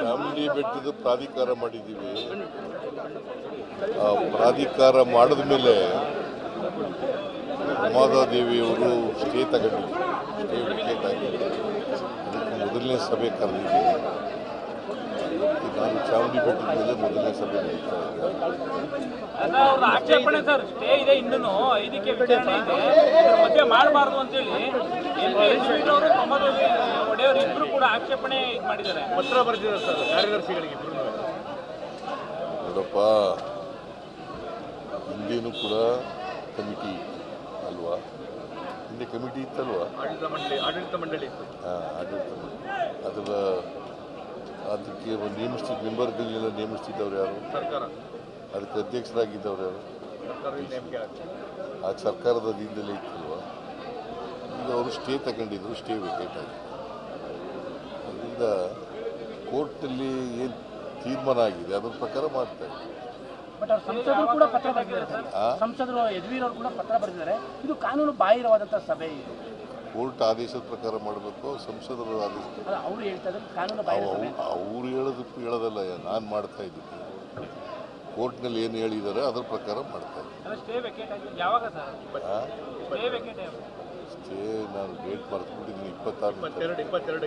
ಚಾಮುಂಡಿ ಬೆಟ್ಟದ ಪ್ರಾಧಿಕಾರ ಮಾಡಿದ್ದೀವಿ ಆ, ಪ್ರಾಧಿಕಾರ ಮಾಡಿದ ಮೇಲೆ ಉಮಾದಾದೇವಿಯವರು ಸ್ಟೇ ತಗೊಂಡಿದ್ರು. ಸ್ಟೇ ಆಗಿದೆ ಮೊದಲನೇ ಸಭೆ ಕರೆದಿದ್ದೀವಿ ನಾನು ಚಾಮುಂಡಿ ಬೆಟ್ಟದ ಮೇಲೆ ಮೊದಲನೇ ಸಭೆ ಅವ್ರ ಮಾಡಬಾರ್ದು ಅಂತೇಳಿ. ಪ್ರಮೋದ್ ಇಬ್ರು ಕೂಡ ಆಕ್ಷೇಪಣೆ ಮಾಡಿದ್ದಾರೆ. ಪತ್ರ ಬರೆದಿದ್ದಾರೆ ಸರ್ ಕಾರ್ಯದರ್ಶಿಗಳಿಗೆ ನೋಡಪ್ಪ ಹಿಂದೇನು ಕೂಡ ಕಮಿಟಿ ಅಲ್ವಾ? ಹಿಂದೆ ಕಮಿಟಿ ಇತ್ತಲ್ವಾ? ಆಡಳಿತ ಮಂಡಳಿ ಆಡಳಿತ ಮಂಡಳಿ ಇತ್ತು. ಹಾಂ ಆಡಳಿತ ಮಂಡಳಿ. ಅದರ ಅದಕ್ಕೆ ಒಂದು ನೇಮಿಸ್ತಿದ್ದ ಮೆಂಬರ್ಗಳನ್ನೆಲ್ಲ ನೇಮಿಸ್ತಿದ್ದವ್ರು ಯಾರು? ಸರ್ಕಾರ. ಅದಕ್ಕೆ ಅಧ್ಯಕ್ಷರಾಗಿದ್ದವ್ರು ಯಾರು? ಆ ಸರ್ಕಾರದ ಅಧೀನದಲ್ಲೇ ಇತ್ತಲ್ವಾ? ಈಗ ಅವರು ಸ್ಟೇ ತಗೊಂಡಿದ್ರು ಸ್ಟೇ ವೇಕೇಟ್ ಆಗಿದೆ. ಅದರಿಂದ ಕೋರ್ಟಲ್ಲಿ ಏನು ತೀರ್ಮಾನ ಆಗಿದೆ? ಅದ್ರ ಪ್ರಕಾರ ಮಾಡ್ತಾ ಸಂಸದರು ಕೂಡ ಪತ್ರ ಬರೆದಿದ್ದಾರೆ. ಸರ್ ಸಂಸದರು ಯದುವೀರ್ ಅವರು ಕೂಡ ಪತ್ರ ಬರೆದಿದ್ದಾರೆ. ಇದು ಕಾನೂನು ಬಾಹಿರವಾದಂಥ ಸಭೆ ಇದು. ಕೋರ್ಟ್ ಆದೇಶದ ಪ್ರಕಾರ ಮಾಡಬೇಕು ಸಂಸದರ ಆದೇಶ ಅಲ್ಲ ಅವರು ಹೇಳ್ತಾ ಇದ್ದಾರೆ ಕಾನೂನು ಬಾಹಿರ ಸಭೆ. ಅವ್ರು ಹೇಳೋದಕ್ಕೂ ಹೇಳೋದಲ್ಲ ನಾನು ಮಾಡ್ತಾ ಇದ್ದೀನಿ. ಕೋರ್ಟ್ನಲ್ಲಿ ಏನು ಹೇಳಿದ್ದಾರೆ ಅದ್ರ ಪ್ರಕಾರ ಮಾಡ್ತಾ ಇದ್ದೀನಿ. ಯಾವಾಗ? ಸ್ಟೇ ನಾನು ಡೇಟ್ ಮರೆತ್ಬಿಟ್ಟಿದ್ದೀನಿ ಇಪ್ಪತ್ತಾರು ಇಪ್ಪತ್ತೆರಡು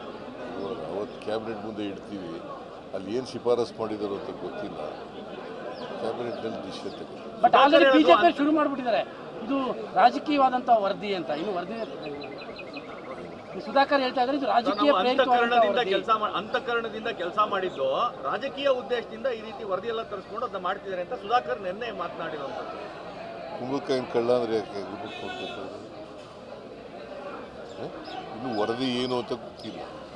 ಅವತ್ತು ಕ್ಯಾಬಿನೆಟ್ ಮುಂದೆ ಇಡ್ತೀವಿ. ಅಲ್ಲಿ ಏನು ಶಿಫಾರಸ್ ಮಾಡಿದರು ಅಂತ ಗೊತ್ತಿಲ್ಲ. ಕ್ಯಾಬಿನೆಟ್ನಲ್ಲಿ ಡಿಸಿಷನ್ ತಗೊಂಡು ಬಟ್ ಆಲ್ರೆಡಿ ಬಿಜೆಪಿ ಶುರು ಮಾಡಿಬಿಟ್ಟಿದ್ದಾರೆ. ಇದು ರಾಜಕೀಯವಾದಂಥ ವರದಿ ಅಂತ. ಇನ್ನು ವರದಿ ಸುಧಾಕರ್ ಹೇಳ್ತಾ ಇದ್ದಾರೆ ಇದು ರಾಜಕೀಯ ಅಂತಕರಣದಿಂದ ಕೆಲಸ ಅಂತಃಕರಣದಿಂದ ಕೆಲಸ ಮಾಡಿದ್ದು ರಾಜಕೀಯ ಉದ್ದೇಶದಿಂದ ಈ ರೀತಿ ವರದಿ ಎಲ್ಲ ತರಿಸ್ಕೊಂಡು ಅದನ್ನ ಮಾಡ್ತಿದ್ದಾರೆ ಅಂತ ಸುಧಾಕರ್ ನಿನ್ನೆ ಮಾತನಾಡಿರುವಂಥದ್ದು. ಕುಂಬಳಕಾಯಿನ ಕಳ್ಳ ಅಂದ್ರೆ ಯಾಕೆ ಇನ್ನು ವರದಿ ಏನು ಅಂತ ಗೊತ್ತಿಲ್ಲ.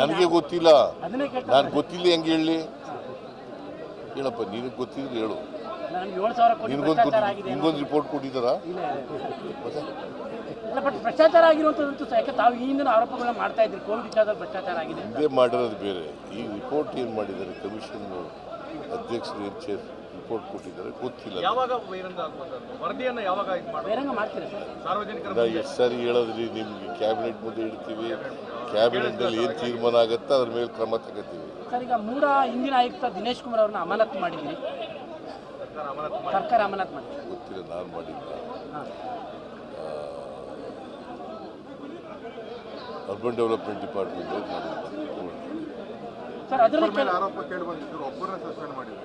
ನನಗೆ ಗೊತ್ತಿಲ್ಲ. ನಾನು ಗೊತ್ತಿಲ್ಲ ಹೆಂಗೆ ಹೇಳಿ? ಹೇಳಪ್ಪ ನಿನಗೆ ಗೊತ್ತಿದ್ರೆ ಹೇಳು. ನಿನಗೊಂದು ನಿನ್ಗೊಂದು ರಿಪೋರ್ಟ್ ಕೊಟ್ಟಿದ್ದಾರ? ಭ್ರಷ್ಟಾಚಾರ ಆಗಿರುವಂಥದ್ದು ಯಾಕೆ ತಾವು ಈ ಹಿಂದಿನ ಆರೋಪಗಳನ್ನ ಮಾಡ್ತಾ ಇದ್ರಿ ಕೋವಿಡ್ ವಿಚಾರದಲ್ಲಿ ಭ್ರಷ್ಟಾಚಾರ ಆಗಿದೆ ಅಂತ. ಹಿಂದೆ ಮಾಡಿರೋದು ಬೇರೆ. ಈ ರಿಪೋರ್ಟ್ ಏನು ಮಾಡಿದ್ದಾರೆ? ಕಮಿಷನ್ ಅಧ್ಯಕ್ಷರು ಏನು ಚೇರ್ ರಿಪೋರ್ಟ್ ಕೊಟ್ಟಿದ್ದಾರೆ? ಗೊತ್ತಿಲ್ಲ ಯಾವಾಗ ವರದಿಯನ್ನು ಯಾವಾಗ ಮಾಡ್ತೀರಾ ಎಷ್ಟು ಸಾರಿ ಹೇಳೋದ್ರಿ ನಿಮ್ಗೆ ಕ್ಯಾಬಿನೆಟ್ ಮುಂದೆ ಇಡ್ತೀವಿ. ಕ್ಯಾಬಿನೆಟ್ನಲ್ಲಿ ಏನು ತೀರ್ಮಾನ ಆಗುತ್ತೆ ಅದ್ರ ಮೇಲೆ ಕ್ರಮ ತಗೋತೀವಿ. ಸರ್ ಈಗ ಮೂಡ ಹಿಂದಿನ ಆಯುಕ್ತ ದಿನೇಶ್ ಕುಮಾರ್ ಅವ್ರನ್ನ ಅಮಾನತ್ ಮಾಡಿದ್ರಿ ಸರ್ಕಾರ ಅಮಾನತ್ ಮಾಡಿ ಗೊತ್ತಿಲ್ಲ ನಾನು ಮಾಡಿಲ್ಲ ಹಾಂ. ಅರ್ಬನ್ ಡೆವಲಪ್ಮೆಂಟ್ ಡಿಪಾರ್ಟ್ಮೆಂಟ್ ಸರ್ ಅದರಲ್ಲಿ ಮೇಲೆ ಆರೋಪ ಕೇಳಿ ಬಂದಿದ್ರು ಒಬ್ಬರನ್ನ ಸಸ್ಪೆಂಡ್ ಮಾಡಿದ್ರು.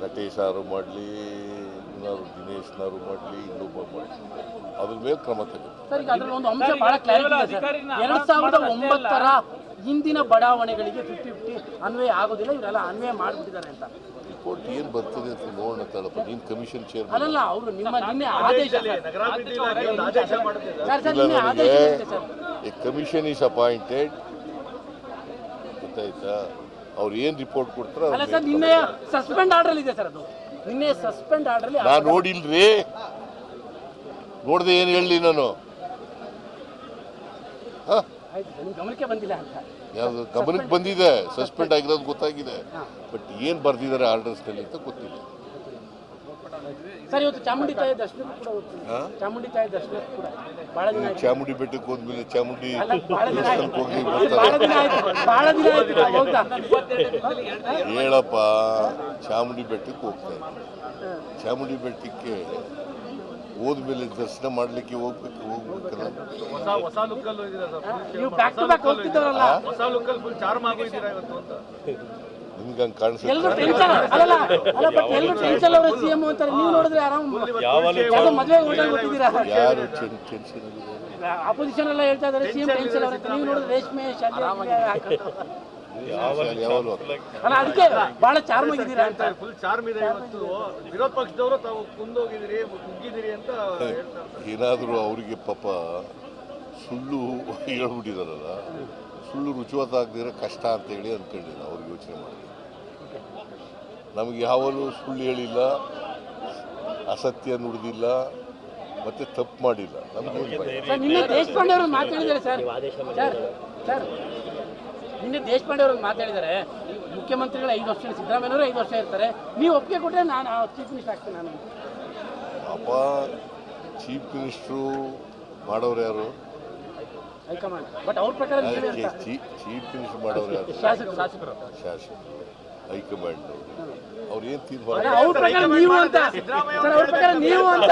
ನಟೇಶ್ ಅವರು ಮಾಡಲಿ ಇನ್ನಾರು ದಿನೇಶ್ನಾರು ಮಾಡಲಿ ಇನ್ನೊಬ್ಬ ಮಾಡಲಿ. ಅದ್ರ ಮೇಲೆ ಕ್ರಮ ಒಂಬತ್ತರ ಹಿಂದಿನ ಬಡಾವಣೆಗಳಿಗೆ ಫಿಫ್ಟಿ ಫಿಫ್ಟಿ ಅನ್ವಯ ಆಗೋದಿಲ್ಲ ಇವರೆಲ್ಲ ಅನ್ವಯ ಮಾಡಿಬಿಟ್ಟಿದ್ದಾರೆ ಅಂತ. ರಿಪೋರ್ಟ್ ಏನು ಬರ್ತದೆ ಅಂತ ನೋಡೋಣ ತಡಪ್ಪ ನೀನು ಕಮಿಷನ್ ಚೇರ್ಮನ್ ಅಲ್ಲಲ್ಲ ಅವರು ನಿಮ್ಮ ನಿನ್ನೆ ಆದೇಶ. ಕಮಿಷನ್ ಈಸ್ ಅಪಾಯಿಂಟೆಡ್ ಗೊತ್ತಾಯ್ತಾ? ಅವ್ರು ಏನು ರಿಪೋರ್ಟ್ ಕೊಡ್ತಾರೆ ಅಲ್ಲ ಸರ್ ನಿನ್ನೆ ಸಸ್ಪೆಂಡ್ ಆರ್ಡರ್ ಇದೆ ಸರ್ ಅದು. ನಿನ್ನೆ ಸಸ್ಪೆಂಡ್ ಆರ್ಡರ್ ನಾ ನೋಡಿಲ್ರಿ. ನೋಡ್ದೆ ಏನು ಹೇಳಿ ನಾನು. ಹಾಂ? ಗಮನಕ್ಕೆ ಬಂದಿಲ್ಲ ಅಂತ. ಯಾವುದು ಗಮನಕ್ಕೆ ಬಂದಿದೆ ಸಸ್ಪೆಂಡ್ ಆಗಿರೋದು ಗೊತ್ತಾಗಿದೆ. ಬಟ್ ಏನು ಬರ್ದಿದ್ದಾರೆ ಆರ್ಡರ್ಸ್ನಲ್ಲಿ ಅಂತ ಗೊತ್ತಿಲ್ಲ. ಸರ್ ಇವತ್ತು ಚಾಮುಂಡಿ ತಾಯಿ ದರ್ಶನಕ್ಕೂ ಕೂಡ ಹೋಗ್ತೀನಿ. ಚಾಮುಂಡಿ ತಾಯಿ ದರ್ಶನಕ್ಕೂ ಕೂಡ. ಬಹಳ ದಿನ ಆಯ್ತು. ಚಾಮುಂಡಿ ಬೆಟ್ಟಕ್ಕೆ ಹೋದ್ಮೇಲೆ ಚಾಮುಂಡಿ ಅಲ್ಲ ಬಹಳ ದಿನ ಆಯ್ತು. ದೇವಸ್ಥಾನಕ್ಕೆ ಹೋಗಿ ಬಹಳ ಬರ್ತಾರೆ ಆಯ್ತು. ಬಹಳ ದಿನ ಆಯ್ತು ಹೋಗ್ತಾ. ಹೇಳಪ್ಪ ಚಾಮುಂಡಿ ಬೆಟ್ಟಕ್ಕೆ ಹೋಗ್ತಾ ಇದ್ದೆ. ಚಾಮುಂಡಿ ಬೆಟ್ಟಕ್ಕೆ ಹೋದ್ಮೇಲೆ ದರ್ಶನ ಮಾಡ್ಲಿಕ್ಕೆ ಹೋಗ್ಬೇಕು ಹೋಗ್ಬೇಕಲ್ಲ? ಹೊಸ ಹೊಸ ಲುಕ್ಕಲ್ಲೂ ಇದ್ದೀರಾ ಸರ್? ನೀವು ಬ್ಯಾಕ್ ಟು ಬ್ಯಾಕ್ ಹೋಗ್ತಿದ್ದವರಲ್ಲ. ಹೊಸ ಲುಕ್ಕಲ್ಲಿ ಫುಲ್ ಚಾರ್ಮ್ ಆಗೋಗಿದ್ದೀರಾ ಇವತ್ತು ಅಂತ? ನಿಮ್ಗೆ ಹಂಗೆ ಕಾಣಿಸುತ್ತೆ? ಯಾರು ಟೆನ್ಷನ್ ಅಪೋಸಿಷನ್ ಎಲ್ಲ ಹೇಳ್ತಾ ಇದಾರೆ ಸಿಎಂ ಟೆನ್ಷನ್. ನೀವು ನೋಡಿದ್ರೆ ರೇಷ್ಮೆ ಶಾಲೆ ಯಾವಾಗಲೂ ಅಲ್ಲ ಅದಕ್ಕೆ ಬಹಳ ಚಾರ್ಮ್ ಆಗಿದ್ದೀರಾ ಅಂತ. ಫುಲ್ ಚಾರ್ಮ್ ಇದೆ ಇವತ್ತು. ವಿರೋಧ ಪಕ್ಷದವರು ತಾವು ಕುಂದೋಗಿದ್ದೀರಿ ಕುಗ್ಗಿದ್ದೀರಿ ಅಂತ ಏನಾದರೂ ಅವರಿಗೆ ಪಾಪ ಸುಳ್ಳು ಹೇಳ್ಬಿಟ್ಟಿದಾರಲ್ಲ ಸುಳ್ಳು ರುಚಿವತ್ತಾಗದಿರೋ ಕಷ್ಟ ಅಂತೇಳಿ ಅಂದ್ಕೊಂಡಿಲ್ಲ ಅವ್ರಿಗೆ ಯೋಚನೆ ಮಾಡಿ ನಮಗೆ ಯಾವಲೂ ಸುಳ್ಳು ಹೇಳಿಲ್ಲ ಅಸತ್ಯ ನುಡಿದಿಲ್ಲ ಮತ್ತೆ ತಪ್ಪು ಮಾಡಿಲ್ಲ. ನಮ್ಗೆ ಸರ್ ನಿನ್ನೆ ದೇಶಪಾಂಡೆ ಅವರು ಮಾತಾಡಿದ್ದಾರೆ ಸರ್. ಸರ್ ಸರ್ ನಿನ್ನೆ ದೇಶಪಾಂಡೆ ಅವರು ಮಾತಾಡಿದ್ದಾರೆ ಮುಖ್ಯಮಂತ್ರಿಗಳು ಐದು ವರ್ಷ ಸಿದ್ದರಾಮಯ್ಯವರು ಐದು ವರ್ಷ ಇರ್ತಾರೆ. ನೀವು ಒಪ್ಪಿಗೆ ಕೊಟ್ಟರೆ ನಾನು ಚೀಫ್ ಮಿನಿಸ್ಟರ್ ಆಗ್ತೀನಿ ನಾನು. ಅಪ್ಪ ಚೀಫ್ ಮಿನಿಸ್ಟ್ರು ಮಾಡೋರು ಯಾರು? ಹೈಕಮಾಂಡ್. ಬಟ್ ಅವ್ರ ಪ್ರಕಾರ ನೀವೇ ಅಂತ. ಚೀಫ್ ಮಿನಿಸ್ಟರ್ ಮಾಡೋರು ಯಾರು? ಶಾಸಕರು ಶಾಸಕರು. ಶಾಸಕ ಹೈಕಮಾಂಡ್ ಅವ್ರು. ಏನು ತೀರ್ಮಾನ ಅವ್ರ ಪ್ರಕಾರ ನೀವು ಅಂತ. ಸರ್ ಅವ್ರ ಪ್ರಕಾರ ನೀವು ಅಂತ.